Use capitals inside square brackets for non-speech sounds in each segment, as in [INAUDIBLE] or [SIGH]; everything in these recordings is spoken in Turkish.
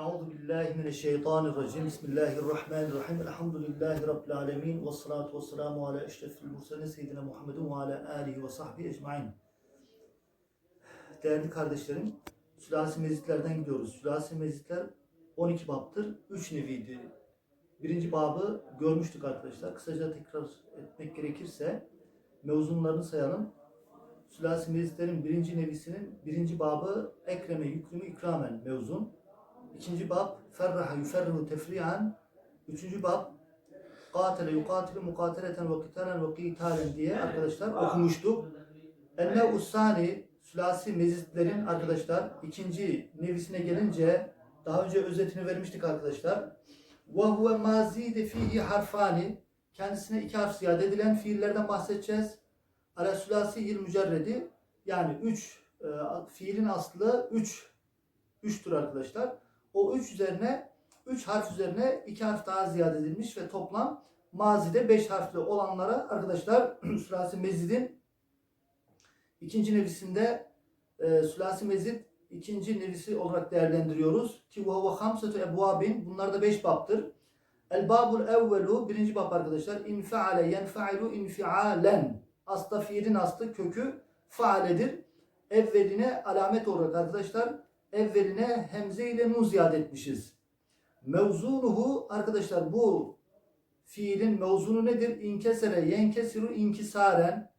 Euzu billahi mineşşeytanirracim. Bismillahirrahmanirrahim. Elhamdülillahi rabbil alamin ve salatu vesselamu ala eşrefil murselin seyyidina Muhammedin ve ala alihi ve sahbihi ecmaîn. Değerli kardeşlerim, Sülasi Mezitlerden gidiyoruz. Sülasi Mezitler 12 baptır, 3 neviydi. Birinci babı görmüştük arkadaşlar. Kısaca tekrar etmek gerekirse mevzunlarını sayalım. Sülasi Mezitlerin birinci nevisinin birinci babı Ekreme yüklümü ikramen mevzun. İkinci bab ferraha yuferrihu tefri'an. Üçüncü bab katile yukatilu mukatileten ve kitalen ve qitalen diye arkadaşlar okumuştuk. Enne usani sülasi mezitlerin arkadaşlar ikinci nevisine gelince daha önce özetini vermiştik arkadaşlar. Ve huve mazide fihi harfani kendisine iki harf ziyade edilen fiillerden bahsedeceğiz. Ala sülasi mücerredi yani üç e, fiilin aslı üç üçtür arkadaşlar. O üç üzerine üç harf üzerine iki harf daha ziyade edilmiş ve toplam mazide beş harfli olanlara arkadaşlar [CLEARS THROAT] sülasi mezidin ikinci nevisinde e, sülasi mezid ikinci nevisi olarak değerlendiriyoruz. Ki ve huve hamsetu ebvabin bunlar da beş baptır. El babul evvelu birinci bab arkadaşlar infeale yenfeilu infialen asla fiilin aslı kökü faaledir. Evveline alamet olarak arkadaşlar evveline hemze ile nun ziyade etmişiz. Mevzunuhu arkadaşlar bu fiilin mevzunu nedir? İnkesere yenkesiru inkisaren.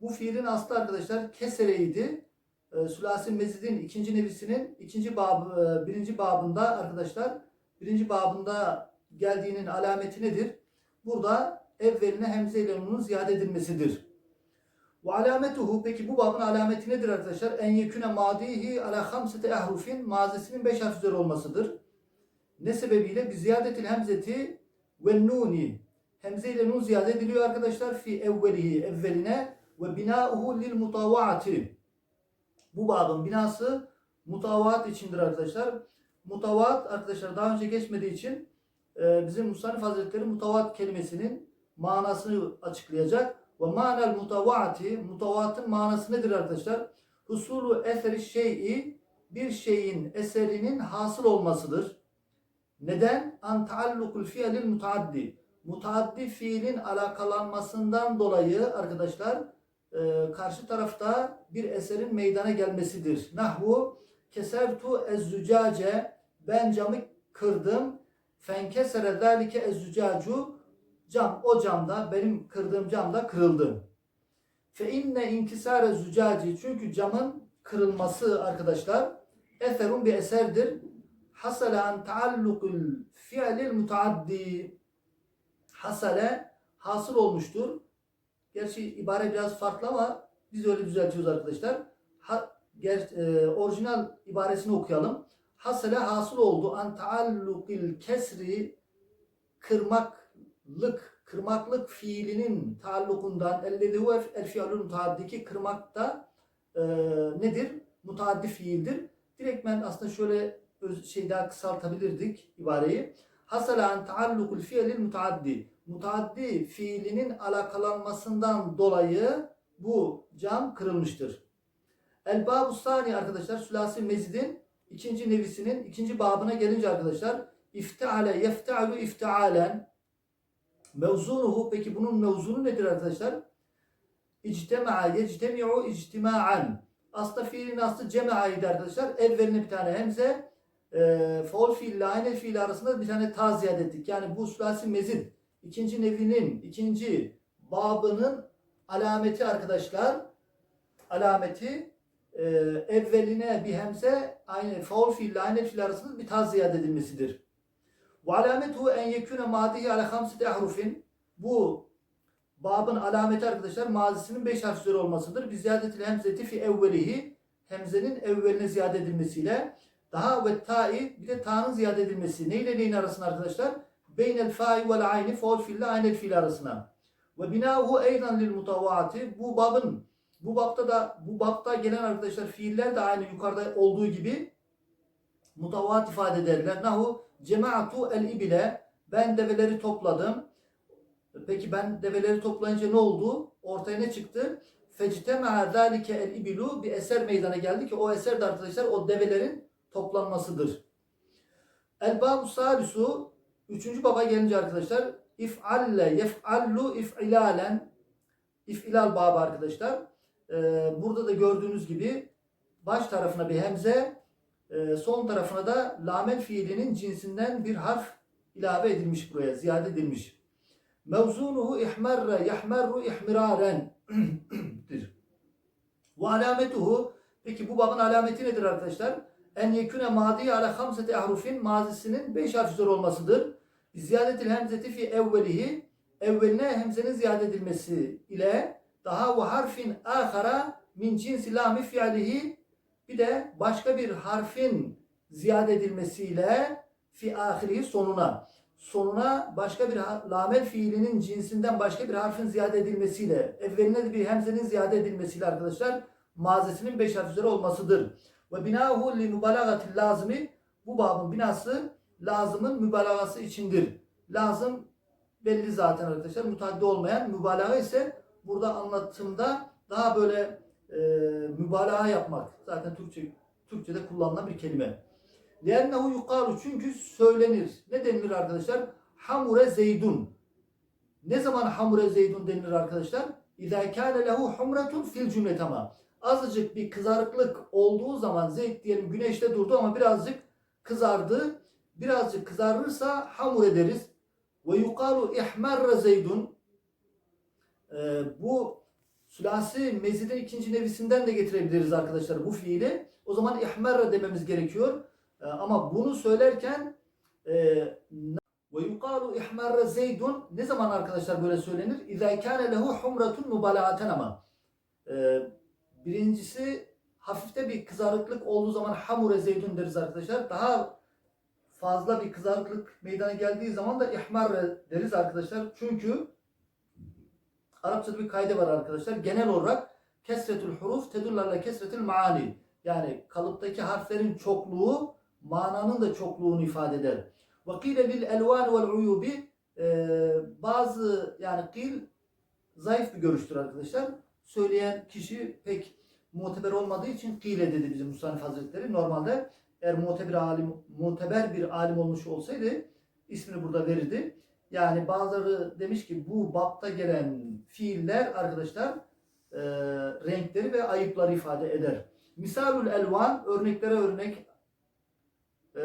Bu fiilin aslı arkadaşlar kesereydi. E, Sülasi Mezid'in ikinci nevisinin ikinci bab, e, birinci babında arkadaşlar birinci babında geldiğinin alameti nedir? Burada evveline hemze ile nunun ziyade edilmesidir. Ve alametuhu peki bu babın alameti nedir arkadaşlar? En yeküne madihi ala hamsete ehrufin mazisinin beş harf üzeri olmasıdır. Ne sebebiyle? Bir ziyadetil hemzeti ve nuni. Hemze ile nun ziyade ediliyor arkadaşlar. Fi evvelihi evveline ve binauhu lil mutavaati. Bu babın binası mutavaat içindir arkadaşlar. Mutavaat arkadaşlar daha önce geçmediği için e, bizim Musannif Hazretleri mutavaat kelimesinin manasını açıklayacak. Ve manel mutavaati, mutavaatın manası nedir arkadaşlar? Husulu eseri şey'i, bir şeyin eserinin hasıl olmasıdır. Neden? An taallukul fiilil mutaaddi. Mutaaddi fiilin alakalanmasından dolayı arkadaşlar e, karşı tarafta bir eserin meydana gelmesidir. Nahvu kesertu ezzücace ben camı kırdım. Fenkesere zalike ezzücacu cam o camda benim kırdığım camda kırıldı. Fe inne inkisare zücaci çünkü camın kırılması arkadaşlar eserun bir eserdir. Hasale an taallukul fiilil mutaaddi hasale hasıl olmuştur. Gerçi ibare biraz farklı ama biz öyle düzeltiyoruz arkadaşlar. Ha, ger, e, orijinal ibaresini okuyalım. Hasale hasıl oldu an taallukil kesri kırmaklık kırmaklık fiilinin taallukundan ellezi huve el fiilul mutaaddiki kırmak da e, nedir? Mutaaddi fiildir. Direktmen aslında şöyle şey daha kısaltabilirdik ibareyi. Hasala an taallukul fiilil mutaaddi. Mutaaddi fiilinin alakalanmasından dolayı bu cam kırılmıştır. El babu sani arkadaşlar sülasi mezidin ikinci nevisinin ikinci babına gelince arkadaşlar iftiale yeftalu iftialen mevzunuhu peki bunun mevzunu nedir arkadaşlar? İctema'a yectemi'u ictima'an aslında fiilin aslı cema'ydı arkadaşlar. Evveline bir tane hemze e, faul fiille aynı fiil arasında bir tane ta ziyade ettik. Yani bu sülasi mezid ikinci nevinin ikinci babının alameti arkadaşlar alameti e, evveline bir hemze aynı faul fiille aynı fiil arasında bir ta ziyade edilmesidir. Ve alametu en yekune madihi ala hamsete ahrufin. Bu babın alameti arkadaşlar mazisinin beş harf üzeri olmasıdır. Bir ziyadetil hemzeti fi evvelihi. Hemzenin evveline ziyade edilmesiyle. Daha ve ta'i bir de ta'nın ziyade edilmesi. Ne ile neyin arasında arkadaşlar? Beynel fa'i vel ayni faul fiille aynel fiil arasına. Ve binahu eydan lil mutavaati. Bu babın bu babta da bu babta gelen arkadaşlar fiiller de aynı yukarıda olduğu gibi mutavaat ifade ederler. Nahu cemaatu el ibile ben develeri topladım. Peki ben develeri toplayınca ne oldu? Ortaya ne çıktı? Fectema zalike el ibilu bir eser meydana geldi ki o eser de arkadaşlar o develerin toplanmasıdır. El babu salisu üçüncü baba gelince arkadaşlar if'alle yef'allu if'ilalen if'ilal babı arkadaşlar. Ee, burada da gördüğünüz gibi baş tarafına bir hemze e, son tarafına da lamel fiilinin cinsinden bir harf ilave edilmiş buraya ziyade edilmiş. Mevzunuhu ihmerre yahmerru ihmiraren. [CLEARS THROAT] Ve alametuhu peki bu babın alameti nedir arkadaşlar? En yekune madi ala hamseti ahrufin mazisinin 5 harf üzeri olmasıdır. Ziyadetil hemzeti fi evvelihi evveline hemzenin ziyade edilmesi ile daha ve harfin ahara min cinsi lami fiilihi bir de başka bir harfin ziyade edilmesiyle fi ahirihi sonuna sonuna başka bir lamel fiilinin cinsinden başka bir harfin ziyade edilmesiyle evveline de bir hemzenin ziyade edilmesiyle arkadaşlar mazisinin 5 harf üzeri olmasıdır. Ve binahu li mübalagatil lazimi bu babın binası lazımın mübalağası içindir. Lazım belli zaten arkadaşlar. Mutaddi olmayan mübalağa ise burada anlatımda daha böyle e, mübalağa yapmak. Zaten Türkçe Türkçe'de kullanılan bir kelime. Lennehu yukalu çünkü söylenir. Ne denilir arkadaşlar? Hamure zeydun. Ne zaman hamure zeydun denilir arkadaşlar? İzâ kâne lehu humretun fil cümlet ama. Azıcık bir kızarıklık olduğu zaman Zeyd diyelim güneşte durdu ama birazcık kızardı. Birazcık kızarırsa hamur ederiz. Ve yukalu ihmerre zeydun. Bu sülasi mezidin ikinci nevisinden de getirebiliriz arkadaşlar bu fiili. O zaman ihmerre dememiz gerekiyor. Ee, ama bunu söylerken e, ve yukalu ihmerre zeydun ne zaman arkadaşlar böyle söylenir? İzâ kâne lehu humratun mübalağaten ama. Ee, birincisi hafifte bir kızarıklık olduğu zaman hamure zeydun deriz arkadaşlar. Daha fazla bir kızarıklık meydana geldiği zaman da ihmarre deriz arkadaşlar. Çünkü Arapçada bir kaydı var arkadaşlar. Genel olarak kesretül huruf tedullarla kesretül maani. Yani kalıptaki harflerin çokluğu mananın da çokluğunu ifade eder. Ve kîle lil elvan vel uyubi e, bazı yani kil zayıf bir görüştür arkadaşlar. Söyleyen kişi pek muteber olmadığı için kile dedi bizim Musannif Hazretleri. Normalde eğer muteber alim muteber bir alim olmuş olsaydı ismini burada verirdi. Yani bazıları demiş ki bu bapta gelen fiiller arkadaşlar e, renkleri ve ayıpları ifade eder. Misalul elvan örneklere örnek e,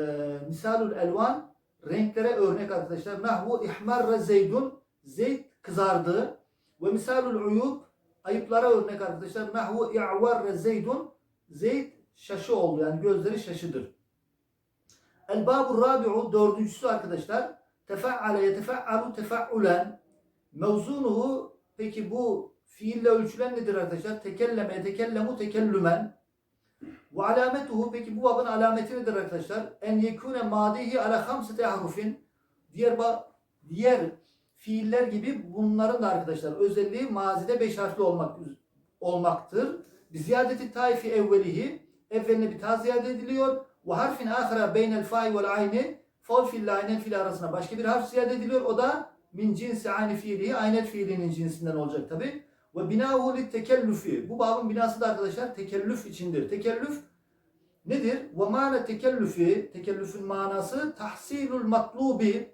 misalul elvan renklere örnek arkadaşlar. Nahvu ihmarra zeydun zeyd kızardı. Ve misalul uyub ayıplara örnek arkadaşlar. Nahvu i'varra zeydun zeyd şaşı oldu. Yani gözleri şaşıdır. El babu rabi'u dördüncüsü arkadaşlar. Tefa'ale yetefa'alu tefa'ulen. Mevzunuhu peki bu fiille ölçülen nedir arkadaşlar? Tekelleme yetekellemu tekellümen. Ve alametuhu peki bu babın alameti nedir arkadaşlar? En yekune madihi ala hamsete ahrufin. Diğer diğer fiiller gibi bunların da arkadaşlar özelliği mazide beş harfli olmak olmaktır. Bir ziyadeti taifi evvelihi evveline bir ta ziyade ediliyor. Ve harfin ahira beynel fa'i vel ayni fol fil aynen fil arasına başka bir harf ziyade ediliyor. O da min cinsi aynı fiilihi aynet fiilinin cinsinden olacak tabi. Ve binahu lit tekellüfi. Bu babın binası da arkadaşlar tekellüf içindir. Tekellüf nedir? Ve mâne tekellüfi. Tekellüfün manası tahsilul matlubi.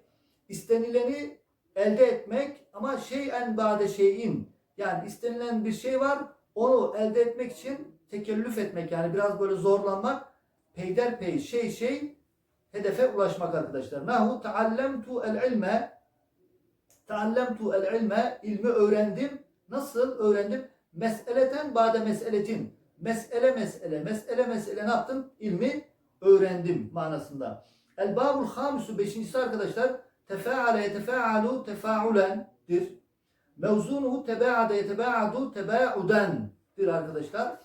İstenileni elde etmek ama şeyen bade şeyin. Yani istenilen bir şey var. Onu elde etmek için tekellüf etmek. Yani biraz böyle zorlanmak. Peyderpey şey şey hedefe ulaşmak arkadaşlar. Nahu taallemtu el ilme taallemtu el ilme ilmi öğrendim. Nasıl öğrendim? Meseleten bade meseletin. Mesele mesele, mesele mesele ne yaptım? İlmi öğrendim manasında. El babul hamisu beşincisi arkadaşlar tefa'ale yetefa'alu tefa'ulendir. Mevzunuhu tebaade yetebaadu tebaudendir arkadaşlar.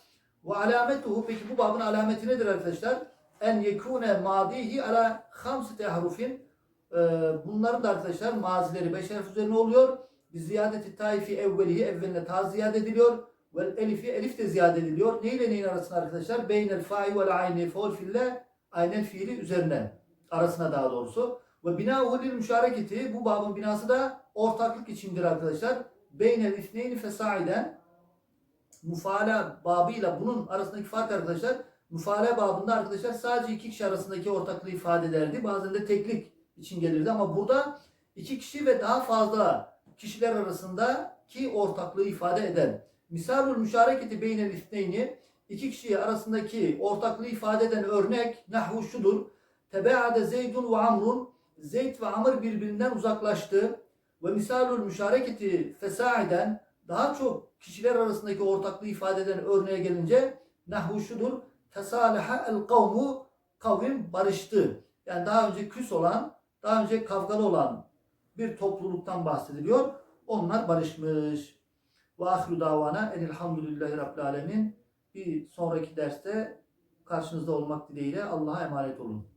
Ve alametuhu peki bu babın alameti nedir arkadaşlar? En yekune madihi ala hamsete harufin. Ee, bunların da arkadaşlar mazileri beş harf üzerine oluyor. Bir ziyadeti taifi evvelihi evveline ta ziyade ediliyor. Vel elifi elif de ziyade ediliyor. Ne ile neyin arasında arkadaşlar? Beynel fa'i vel ayni fol fille aynen fiili üzerine. Arasına daha doğrusu. Ve bina lil müşareketi bu babın binası da ortaklık içindir arkadaşlar. Beynel ifneyni fesaiden mufaala babıyla bunun arasındaki fark arkadaşlar Müfale babında arkadaşlar sadece iki kişi arasındaki ortaklığı ifade ederdi. Bazen de teklik için gelirdi ama burada iki kişi ve daha fazla kişiler arasındaki ortaklığı ifade eder. Misalul müşareketi beynel ithneyni iki kişi arasındaki ortaklığı ifade eden örnek nahvu şudur. Tebeade Zeydun ve Amrun Zeyd ve Amr birbirinden uzaklaştı. Ve misalul müşareketi fesaiden daha çok kişiler arasındaki ortaklığı ifade eden örneğe gelince nahvu şudur. Tesalaha el kavmu kavim barıştı. Yani daha önce küs olan, daha önce kavgalı olan bir topluluktan bahsediliyor. Onlar barışmış. Ve ahru davana enilhamdülillahi rabbil alemin. Bir sonraki derste karşınızda olmak dileğiyle Allah'a emanet olun.